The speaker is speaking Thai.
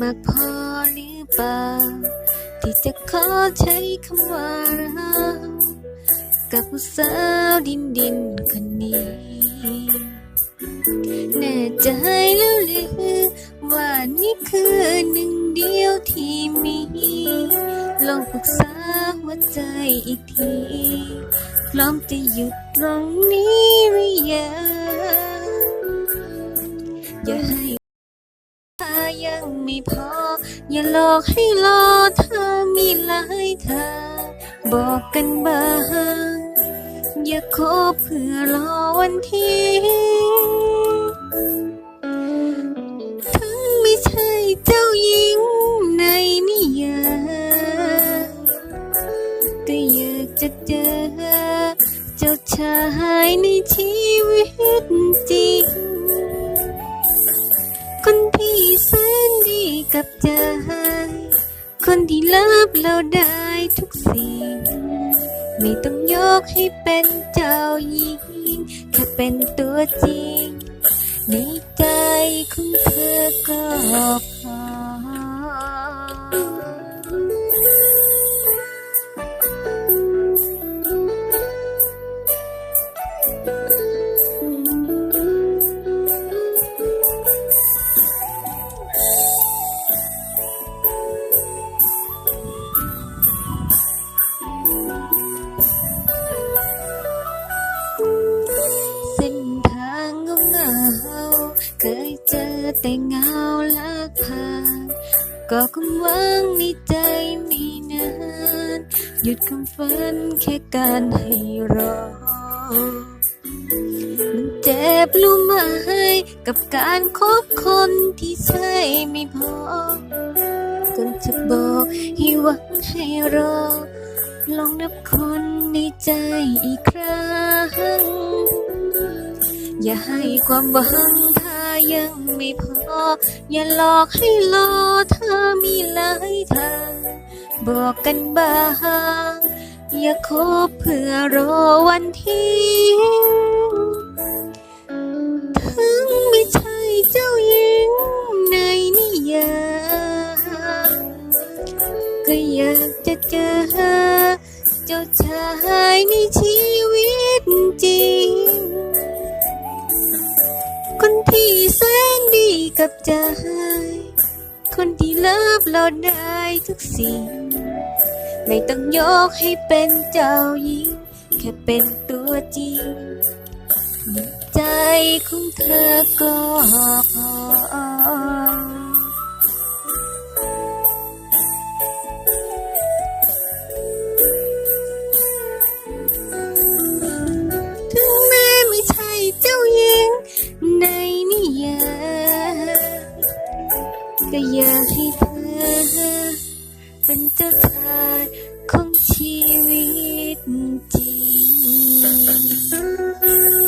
มากพอหรือเปล่า ที่จะขอใช้คำว่าเรากับผู้สาวดินดินคนนี้ แน่ใจแล้วหรือว่านี่คือหนึ่งเดียวที่มี ลองปรึกษาหัวใจอีกทีพร้อมจะหยุดตรงนี้หรื อย่าหลอกให้รอเธอมีหลายทางบอกกันบ้างอย่าคบเพื่อรอวันที่ถึงไม่ใช่เจ้าหญิงในนิยายก็อยากจะเจอ เจ้าชายในชีวิตจริงคนที่แสนดีกับใจ คนที่เลิฟเราได้ทุกสิ่ง ไม่ต้องยกให้เป็นเจ้าหญิงแค่เป็นตัวจริง ในใจของเธอก็ แต่เงาลักพาก็คงหวังในใจไม่นาน หยุดคำฝันแค่การให้รอ มันเจ็บรู้ไหมกับการคบคนที่ใช่ไม่พอจนจะบอกให้หวังให้รอ ลองนับคนในใจอีกครั้ง อย่าให้ความหวัง ยังไม่พอ อย่าหลอกให้รอเธอมีหลายทางบอกกันบ้าง อย่าคบเพื่อรอวันที่ถึงไม่ใช่เจ้าหญิงในนิยายก็อยากจะเจอเจ้าชายในชีวิตจริง ที่แสนดีกับใจ คนที่เลิฟเราได้ทุกสิ่ง ไม่ต้องยกให้เป็นเจ้าหญิง แค่เป็นตัวจริงในใจของเธอก็พอ ก็อยากให้เธอ เป็นเจ้าชายของชีวิตจริง